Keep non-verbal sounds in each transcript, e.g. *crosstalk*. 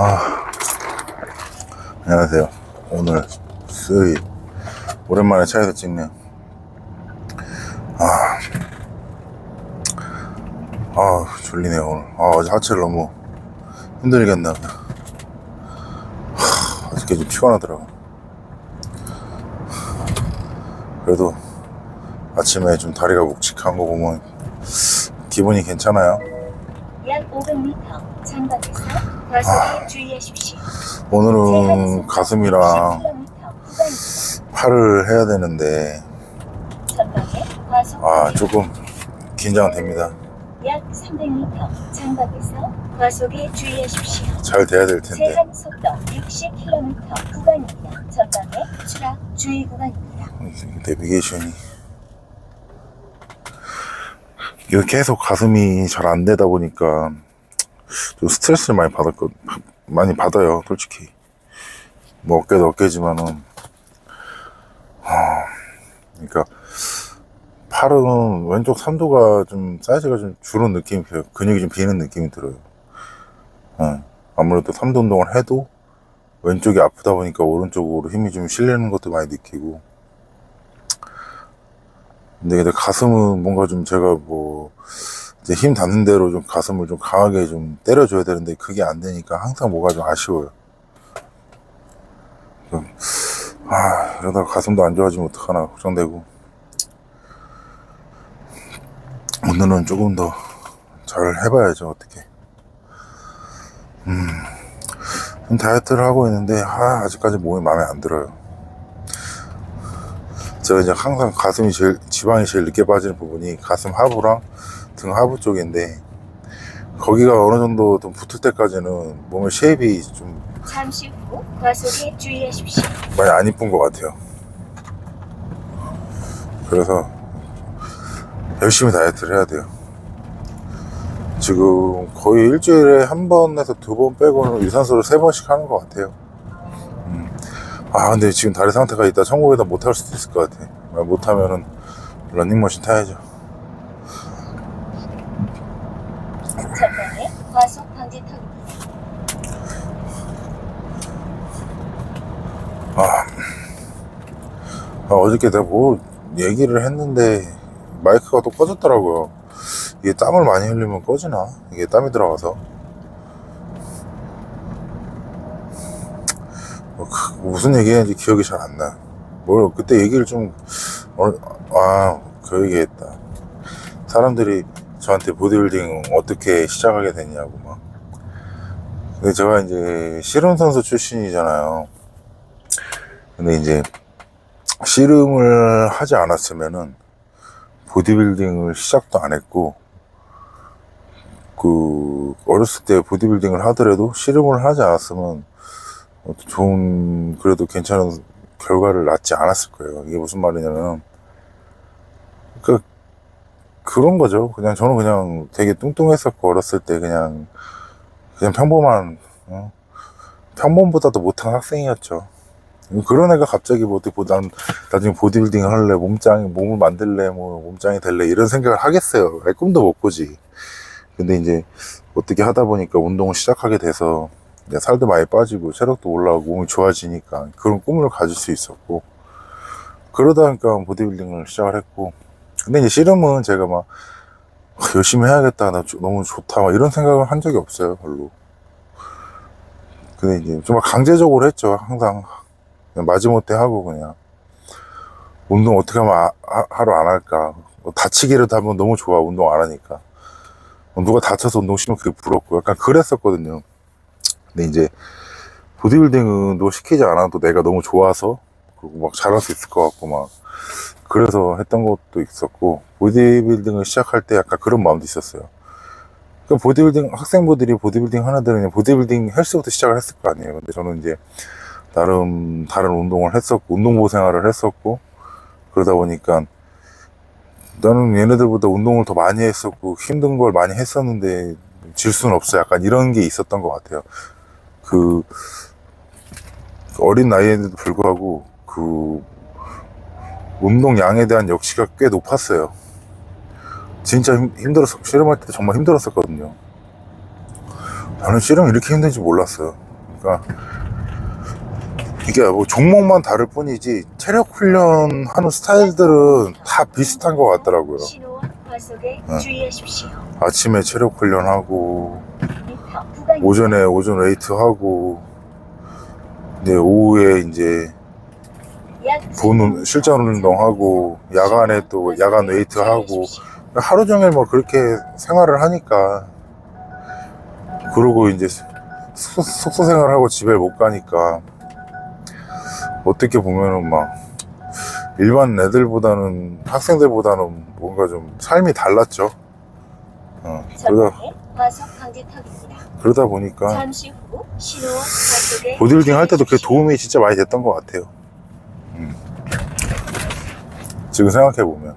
아, 안녕하세요. 오늘 수요일 오랜만에 차에서 찍네요. 아, 아 졸리네요 오늘. 아 어제 하체를 너무 힘들게 했나. 하, 어저께 좀 피곤하더라고. 그래도 아침에 좀 다리가 묵직한 거 보면 기분이 괜찮아요. 약 500m 장박에 주의하십시오. 오늘은 가슴이랑 10km 구간입니다. 팔을 해야 되는데 아. 조금 긴장됩니다. 약 300m 장박에서 과속에 주의하십시오. 잘 돼야 될 텐데 제한 속도 60km 구간입니다. 전방에 추락 주의 구간입니다. 내비게이션이 이거 계속 가슴이 잘 안 되다 보니까 좀 스트레스를 많이 받았거 많이 받아요 솔직히. 뭐 어깨도 어깨지만은. 아 그러니까 팔은 왼쪽 삼두가 좀 사이즈가 좀 줄은 느낌이 들어요. 근육이 좀 비는 느낌이 들어요. 예. 아무래도 삼두 운동을 해도 왼쪽이 아프다 보니까 오른쪽으로 힘이 좀 실리는 것도 많이 느끼고. 근데 가슴은 뭔가 좀 제가 뭐 이제 힘 닿는 대로 좀 가슴을 좀 강하게 좀 때려줘야 되는데 그게 안 되니까 항상 뭐가 좀 아쉬워요. 좀, 아 이러다가 가슴도 안 좋아지면 어떡하나 걱정되고 오늘은 조금 더 잘 해봐야죠 어떻게. 음 다이어트를 하고 있는데 아, 아직까지 몸이 마음에 안 들어요. 제가 이제 항상 가슴이 제일 지방이 제일 늦게 빠지는 부분이 가슴 하부랑 등 하부 쪽인데 거기가 어느 정도 좀 붙을 때까지는 몸의 쉐입이 좀 잠시 후 과속에 주의하십시오. 많이 안 이쁜 것 같아요. 그래서 열심히 다이어트를 해야 돼요. 지금 거의 일주일에 한 번에서 두 번 빼고는 유산소를 세 번씩 하는 것 같아요. 음. 아 근데 지금 다리 상태가 있다 천국에다 못 할 수도 있을 것 같아. 못하면은 런닝머신 타야죠. 전방에 과속 방지턱입니다. 아, 어저께 내가 뭐 얘기를 했는데 마이크가 또 꺼졌더라고요. 이게 땀을 많이 흘리면 꺼지나? 이게 땀이 들어가서. 뭐, 그, 무슨 얘기했는지 기억이 잘 안 나. 뭘, 그때 얘기를 좀, 어, 아, 그 얘기 했다. 사람들이 저한테 보디빌딩 어떻게 시작하게 됐냐고 막. 근데 제가 이제 실험선수 출신이잖아요. 근데 이제 씨름을 하지 않았으면은 보디빌딩을 시작도 안 했고 그 어렸을 때 보디빌딩을 하더라도 씨름을 하지 않았으면 좋은 그래도 괜찮은 결과를 낳지 않았을 거예요. 이게 무슨 말이냐면 그 그런 거죠. 그냥 저는 그냥 되게 뚱뚱했었고 어렸을 때 그냥 그냥 평범한 어? 평범보다도 못한 학생이었죠. 그런 애가 갑자기 뭐 어떻게 난 나중에 보디빌딩 할래 몸짱이 몸을 만들래 뭐 몸짱이 될래 이런 생각을 하겠어요. 꿈도 못 꾸지. 근데 이제 어떻게 하다 보니까 운동을 시작하게 돼서 살도 많이 빠지고 체력도 올라오고 몸이 좋아지니까 그런 꿈을 가질 수 있었고 그러다 보니까 보디빌딩을 시작을 했고 근데 이제 씨름은 제가 막 아, 열심히 해야겠다 나 조- 너무 좋다 막 이런 생각을 한 적이 없어요 별로. 근데 이제 정말 강제적으로 했죠 항상 마지못해 하고 그냥. 운동 어떻게 하면 아- 하- 하루 안 할까? 뭐 다치기라도 하면 너무 좋아 운동 안 하니까. 뭐 누가 다쳐서 운동 시면 그게 부럽고. 약간 그랬었거든요. 근데 이제 보디빌딩은 시키지 않아도 내가 너무 좋아서 그리고 막 잘할 수 있을 것 같고 막 그래서 했던 것도 있었고 보디빌딩을 시작할 때 약간 그런 마음도 있었어요. 그 보디빌딩 학생분들이 보디빌딩 하나들은 보디빌딩 헬스부터 시작을 했을 거 아니에요. 근데 저는 이제 나름 다른 운동을 했었고 운동보 생활을 했었고 그러다 보니까 나는 얘네들보다 운동을 더 많이 했었고 힘든 걸 많이 했었는데 질 수는 없어. 약간 이런 게 있었던 것 같아요. 그 어린 나이에도 불구하고 그 운동량에 대한 역치가 꽤 높았어요. 진짜 힘, 힘들었어 씨름할 때 정말 힘들었었거든요. 저는 씨름 이렇게 힘든지 몰랐어요. 그러니까 이게 뭐 종목만 다를 뿐이지 체력 훈련 하는 스타일들은 다 비슷한 것 같더라고요. 네. 아침에 체력 훈련하고 구간 오전에 오전 웨이트 하고 이제 오후에 이제 약본 실전 운동하고 야간에 또 야간 웨이트 하고. 하루 종일 뭐 그렇게 생활을 하니까 그러고 이제 숙소, 숙소 생활하고 집에 못 가니까 어떻게 보면은 막 일반 애들보다는 학생들보다는 뭔가 좀 삶이 달랐죠. 어, 그러다. 그러다 보니까 보디빌딩 할 때도 그게 주의하십시오. 도움이 진짜 많이 됐던 것 같아요. 음. 지금 생각해 보면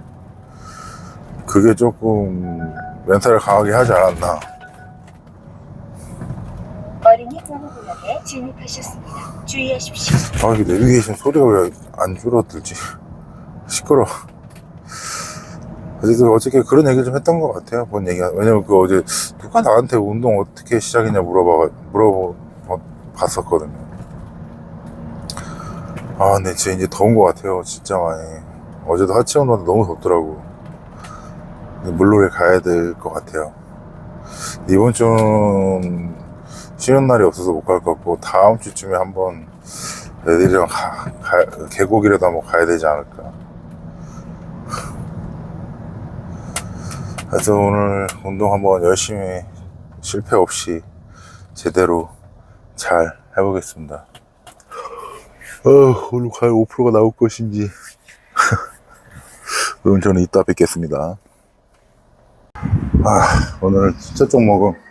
그게 조금 멘탈을 강하게 하지 않았나. 어린이 보호구역에 진입하셨습니다. 주의하십시오. 아, 이게 내비게이션 소리가 왜 안 줄어들지? 시끄러. 어쨌든 어저께 그런 얘기를 좀 했던 것 같아요. 본 얘기가. 왜냐면 그 어제 누가 나한테 운동 어떻게 시작했냐 물어봐, 물어봤었거든요. 아, 근데 진짜 이제 더운 것 같아요. 진짜 많이. 어제도 하체 운동도 너무 덥더라고. 물놀이 가야 될 것 같아요. 이번 주는 쉬는 날이 없어서 못 갈 것 같고, 다음 주쯤에 한번 애들이랑 가, 가, 계곡이라도 한번 가야 되지 않을까. 그래서 오늘 운동 한번 열심히 실패 없이 제대로 잘 해보겠습니다. 어, 오늘 과연 5%가 나올 것인지. *laughs* 그럼 저는 이따 뵙겠습니다. 아, 오늘 첫 종목은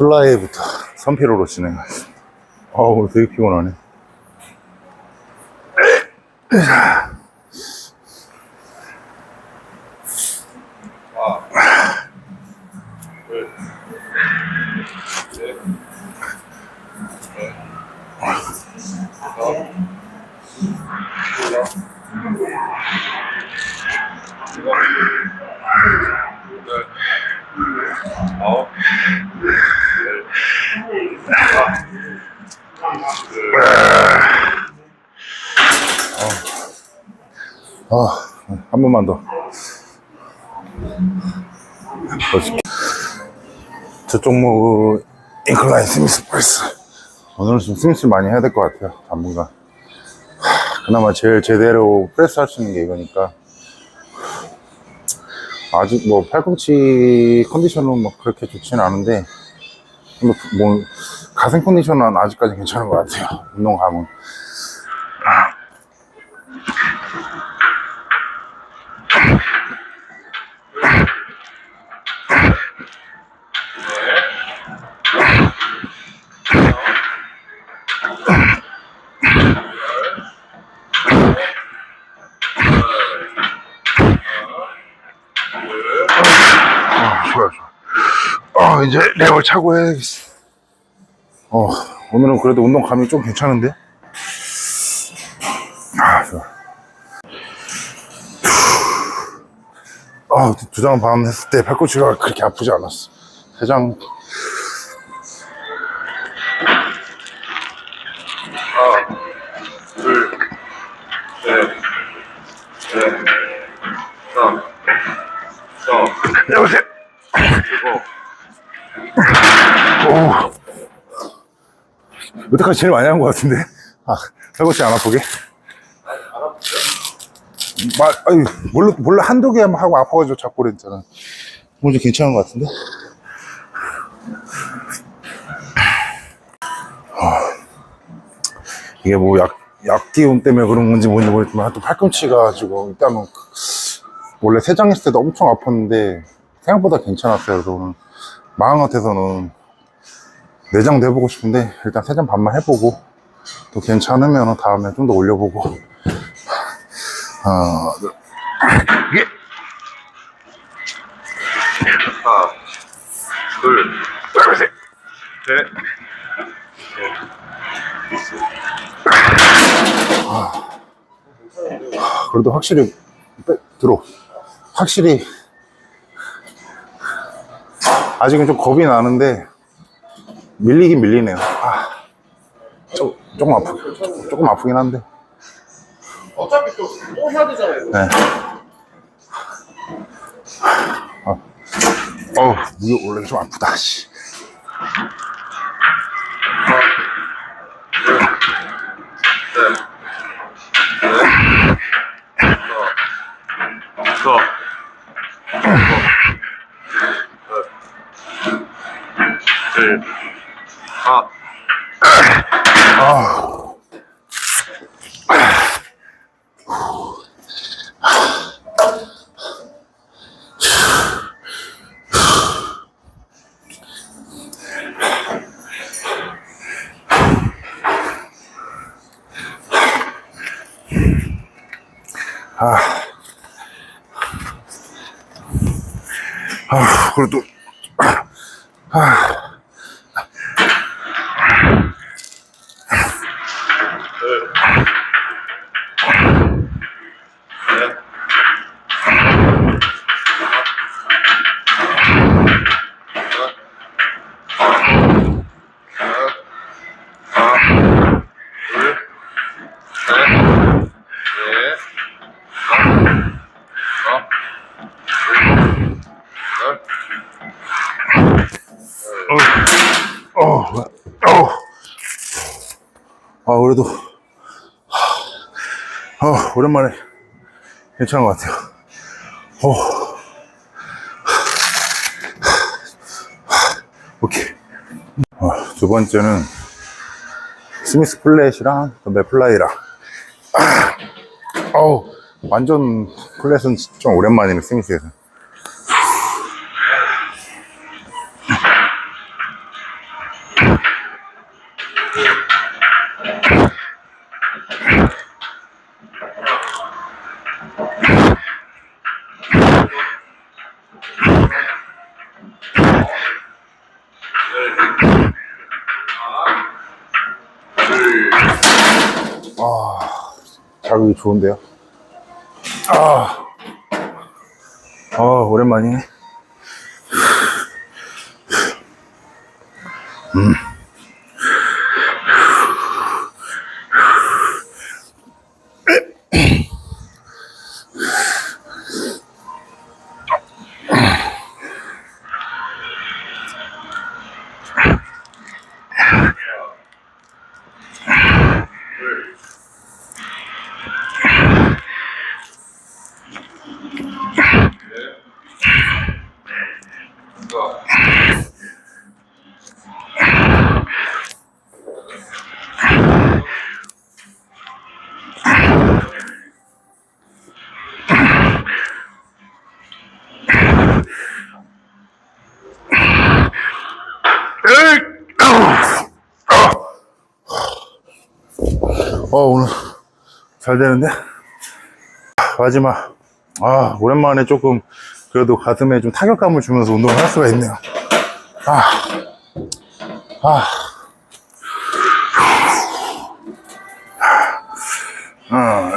플라이부터 선피로로 진행하겠습니다. 아, 오늘 되게 피곤하네. 저 종목 인클라인 스미스 프레스. 오늘은 좀 스미스 많이 해야 될 것 같아요. 당분간. 하, 그나마 제일 제대로 프레스 할 수 있는 게 이거니까. 아직 뭐 팔꿈치 컨디션은 뭐 그렇게 좋지는 않은데 뭐, 뭐 가슴 컨디션은 아직까지 괜찮은 것 같아요. 운동감은. 아, 좋아, 좋아. 어, 이제 랩을 차고 해야겠어. 어, 오늘은 그래도 운동 감이 좀 괜찮은데? 아, 좋아. 아, 두 장 반 했을 때 팔꿈치가 그렇게 아프지 않았어. 세 장. 여태까지 제일 많이 한 것 같은데? 아, 팔꿈치 안 아프게? 말, 아니, 몰라, 몰라, 한두 개 하고 아파가지고 자꾸 그랬잖아. 오늘 좀 괜찮은 것 같은데? 아, 이게 뭐 약, 약 기운 때문에 그런 건지 뭔지 모르겠지만, 또 팔꿈치가 지고 일단은 원래 세장 했을 때도 엄청 아팠는데, 생각보다 괜찮았어요. 그래서 오늘 마음 같아서는 내장도 해보고 싶은데, 일단 세장 반만 해보고, 또 괜찮으면 다음에 좀 더 올려보고, 하나, *laughs* 둘, 예. 하나, 둘, 셋, 넷, 그래도 확실히 빼, 들어. 확실히 아직은 좀 겁이 나는데 밀리긴 밀리네요. 아, 조, 조금 아프, 조금 아프긴 한데. 어차피 또, 또 해야 되잖아요. 네. 아, 어우, 무게 올라기 좀 아프다, 씨. 그래도, 둘. 넷. 어, 어. 아, 그래도, 아, 오랜만에 괜찮은 것 같아요. 어. 오케이. 어, 두 번째는 스미스 플랫이랑 맥플라이랑. 아, 어우, 완전 플랫은 좀 오랜만이네, 스미스에서. 자극이 좋은데요? 아, 아 오랜만이네. 어, 오늘 잘 되는데? 마지막. 아, 오랜만에 조금 그래도 가슴에 좀 타격감을 주면서 운동을 할 수가 있네요. 아, 아. 어.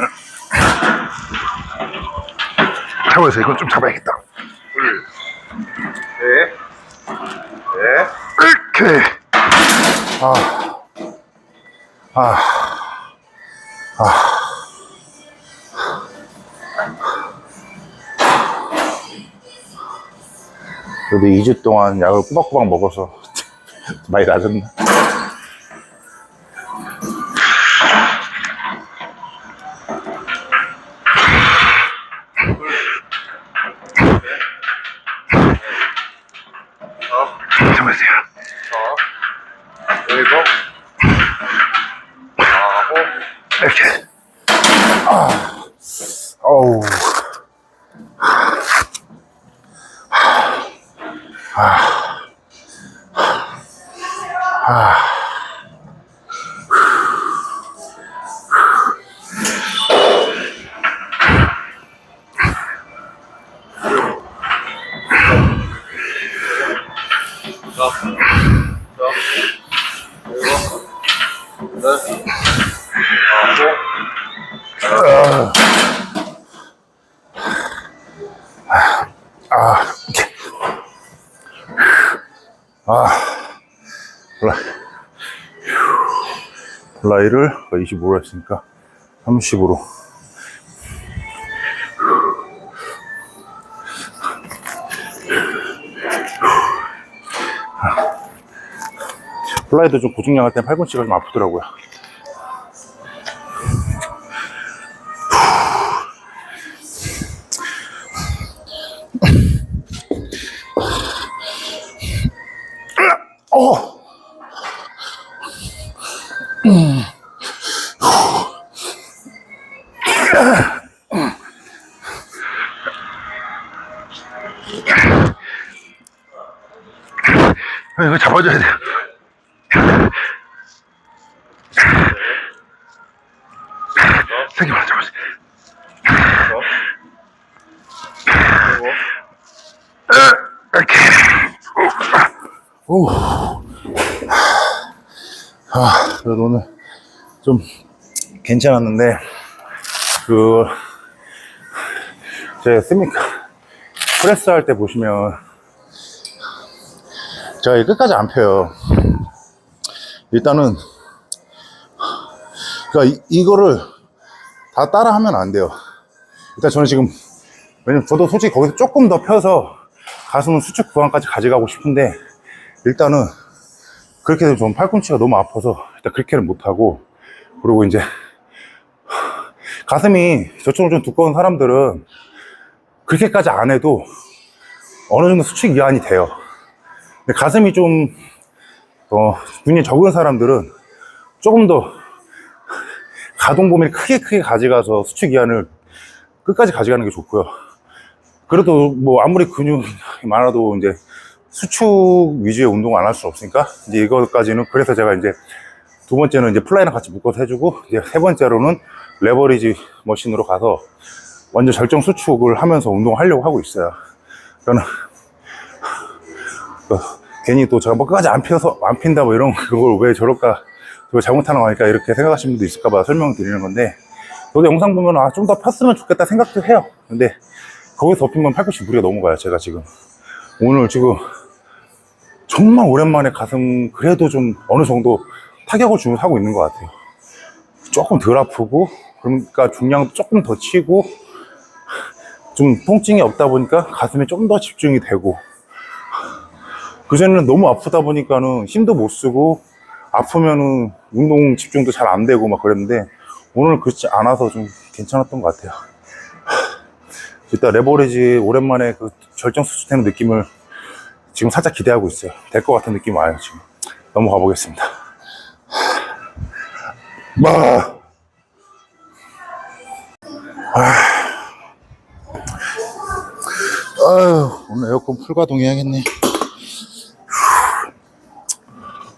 잡아서 이건 좀 잡아야겠다. 그래도 2주 동안 약을 꾸박꾸박 먹어서 *laughs* 많이 낮았나? 아. 아, 몰라. 플라이 를 25로 했으니까 30으로. 플라이도 좀 고중량 할 때 팔꿈치가 좀 아프더라고요. 이거 잡아줘야 돼. 세게 만 잡아줘. 오. 아, 그래도 오늘 좀 괜찮았는데, 그, 제 스미카 프레스 할 때 보시면, 제가 이 끝까지 안 펴요. 일단은, 그니까 이, 거를다 따라 하면 안 돼요. 일단 저는 지금, 왜냐면 저도 솔직히 거기서 조금 더 펴서 가슴은 수축 구간까지 가져가고 싶은데, 일단은 그렇게 되면 좀 팔꿈치가 너무 아파서 일단 그렇게는 못하고, 그리고 이제 가슴이 저처럼 좀 두꺼운 사람들은 그렇게까지 안 해도 어느 정도 수축 이완이 돼요. 가슴이 좀, 어, 눈이 적은 사람들은 조금 더 가동 범위를 크게 크게 가져가서 수축 이완을 끝까지 가져가는 게 좋고요. 그래도 뭐 아무리 근육이 많아도 이제 수축 위주의 운동을 안 할 수 없으니까 이제 이거까지는 그래서 제가 이제 두 번째는 이제 플라이랑 같이 묶어서 해주고 이제 세 번째로는 레버리지 머신으로 가서 완전 절정 수축을 하면서 운동을 하려고 하고 있어요. 저는 그 괜히 또 제가 뭐 끝까지 안 펴서 안 핀다 뭐 이런 *laughs* 그걸 왜 저럴까 그걸 잘못하는 거니까 이렇게 생각하시는 분도 있을까봐 설명드리는 건데 저도 영상 보면 아 좀 더 폈으면 좋겠다 생각도 해요. 근데 거기서 더 피면 팔꿈치 무리가 넘어가요. 제가 지금 오늘 지금 정말 오랜만에 가슴 그래도 좀 어느 정도 타격을 주면서 하고 있는 것 같아요. 조금 덜 아프고 그러니까 중량도 조금 더 치고 좀 통증이 없다 보니까 가슴에 좀 더 집중이 되고 그전에는 너무 아프다 보니까는 힘도 못 쓰고 아프면은 운동 집중도 잘 안 되고 막 그랬는데 오늘 그렇지 않아서 좀 괜찮았던 것 같아요. *laughs* 일단 레버리지 오랜만에 그 절정 수축되는 느낌을 지금 살짝 기대하고 있어요. 될 것 같은 느낌 와요, 지금. 넘어가 보겠습니다. *laughs* 마! 아유, 오늘 에어컨 풀가동 해야겠네.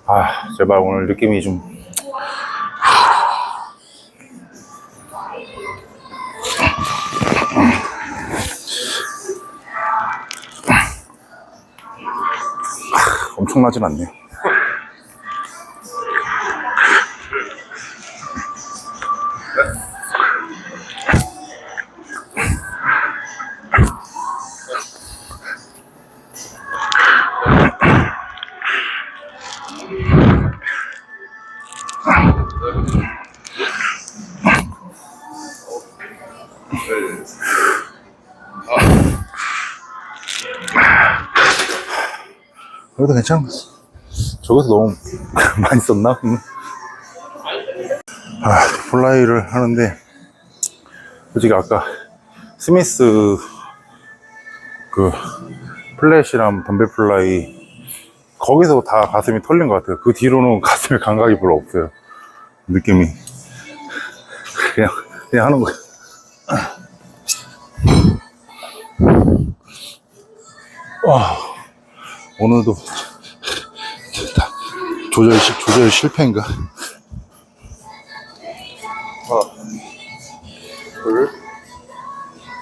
아, 제발 오늘 느낌이 좀. 엄청나진 않네 그래도 괜찮은 것 같아. 저기서 너무 *laughs* 많이 썼나? 음. 아, 플라이를 하는데, 솔직히 아까 스미스 그 플랫이랑 덤벨 플라이 거기서 다 가슴이 털린 것 같아요. 그 뒤로는 *laughs* 가슴에 감각이 별로 없어요. 느낌이. 그냥, 그냥 하는 거예요. 와. 오늘도 다 조절 시 조절 실패인가? 하나, 둘,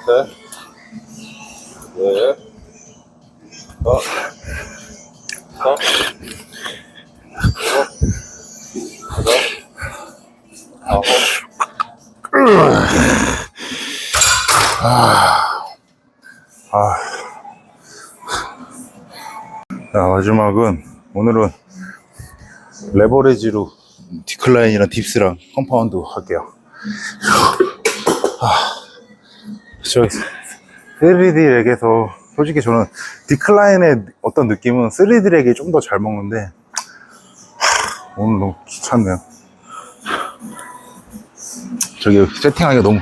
셋, 넷, 다섯, 일곱, 여덟, 아홉, 자, 마지막은 오늘은 레버리지로 디클라인이랑 딥스랑 컴파운드 할게요. 아, 저 3D 렉에서 솔직히 저는 디클라인의 어떤 느낌은 3D 렉이 좀 더 잘 먹는데 하, 오늘 너무 귀찮네요. 저기 세팅하기가 너무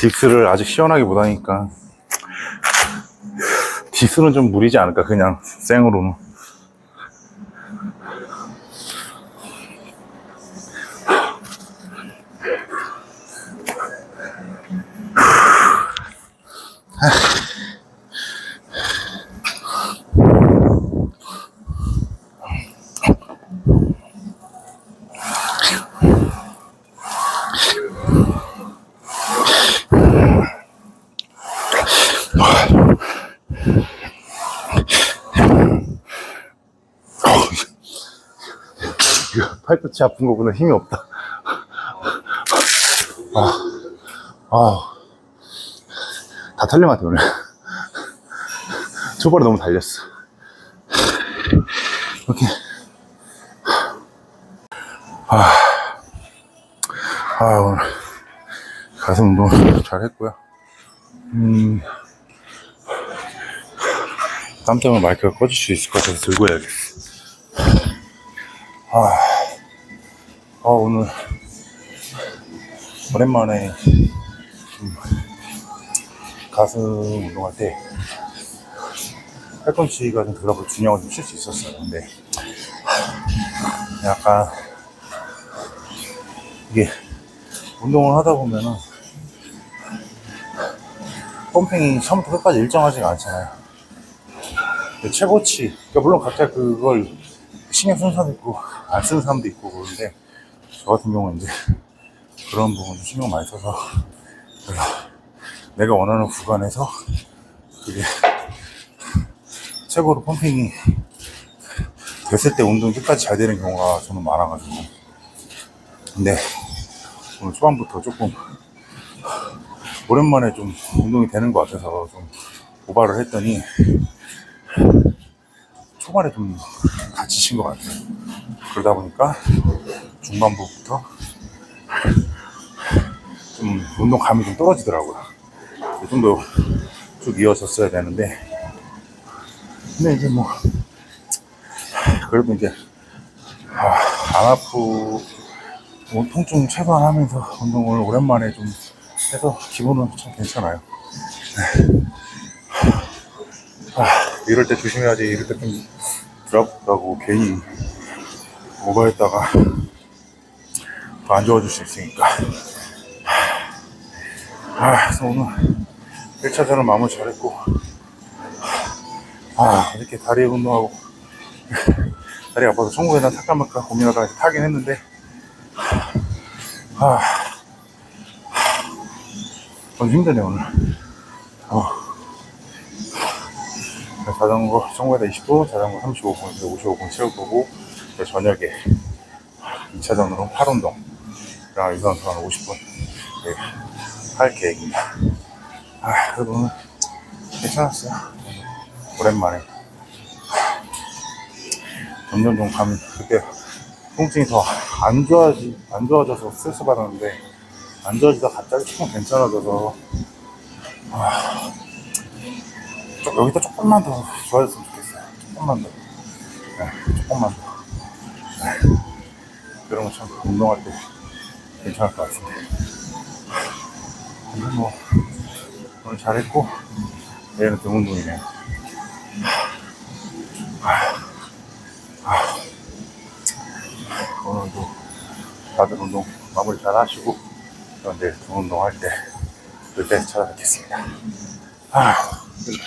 딥스를 아직 시원하게 못하니까. 딥스는 좀 무리지 않을까 그냥. 생으로는 팔꿈치 아픈 거보다 힘이 없다. *laughs* 아, 아, 다 같아 오늘. *laughs* 초반에 너무 달렸어. *laughs* 이렇게 아, 아 오늘 가슴 운동 잘 했고요. 음, 땀 때문에 마이크가 꺼질 수 있을 것 같아서 들고 해야겠어. 아, 아 오늘 오랜만에 좀 가슴 운동할 때 팔꿈치가 좀 들어가고 균형을 좀 칠 수 있었어요. 근데 약간 이게 운동을 하다 보면은 펌핑이 처음부터 끝까지 일정하지가 않잖아요. 그 최고치, 그러니까 물론 각자 그걸 신경 쓰는 사람도 있고 안 쓰는 사람도 있고 그런데 저 같은 경우는 이제 *laughs* 그런 부분 신경 많이 써서 내가 원하는 구간에서 그게 *laughs* 최고로 펌핑이 됐을 때 운동이 끝까지 잘 되는 경우가 저는 많아가지고 근데 오늘 초반부터 조금 오랜만에 좀 운동이 되는 것 같아서 좀 고발을 했더니 초반에 좀 다치신 것 같아요. 그러다 보니까 중반부부터 좀 운동감이 좀 떨어지더라고요. 좀더쭉 이어졌어야 되는데, 근데 이제 뭐, 그래도 이제, 아, 안 아프고, 뭐 통증 최소화하면서 운동을 오랜만에 좀 해서 기분은 참 괜찮아요. 아, 이럴 때 조심해야지. 이럴 때 좀 드랍하고 괜히 오버했다가 더 안 좋아질 수 있으니까. 아, 그래서 오늘 1차전을 마무리 잘했고, 아, 이렇게 다리 운동하고, *laughs* 다리 아파서 천국에 난 탈까 말까 고민하다가 타긴 했는데, 아, 좀 힘드네, 오늘. 어. 자전거 청구에다 20분, 자전거 35분, 55분 채울 거고 저녁에 2차전으로 팔운동 그랑 유산소 한 50분 네, 할 계획입니다. 아, 오늘 괜찮았어요. 오랜만에 점점 좀 감이 그때 통증이 더 안 좋아지 안 좋아져서 스트레스 받았는데 안 좋아지다 갑자기 조금 괜찮아져서 좀 여기다 조금만 더 좋아졌으면 좋겠어요. 조금만 더. 네, 조금만 더. 네. 그러면 참 운동할 때 괜찮을 것 같은데. 근데 뭐, 오늘 잘했고, 내일은 등 운동이네요. 오늘도 다들 운동 마무리 잘 하시고, 저 내일 등 운동 할 때, 그때 찾아뵙겠습니다. 아, 힘들다.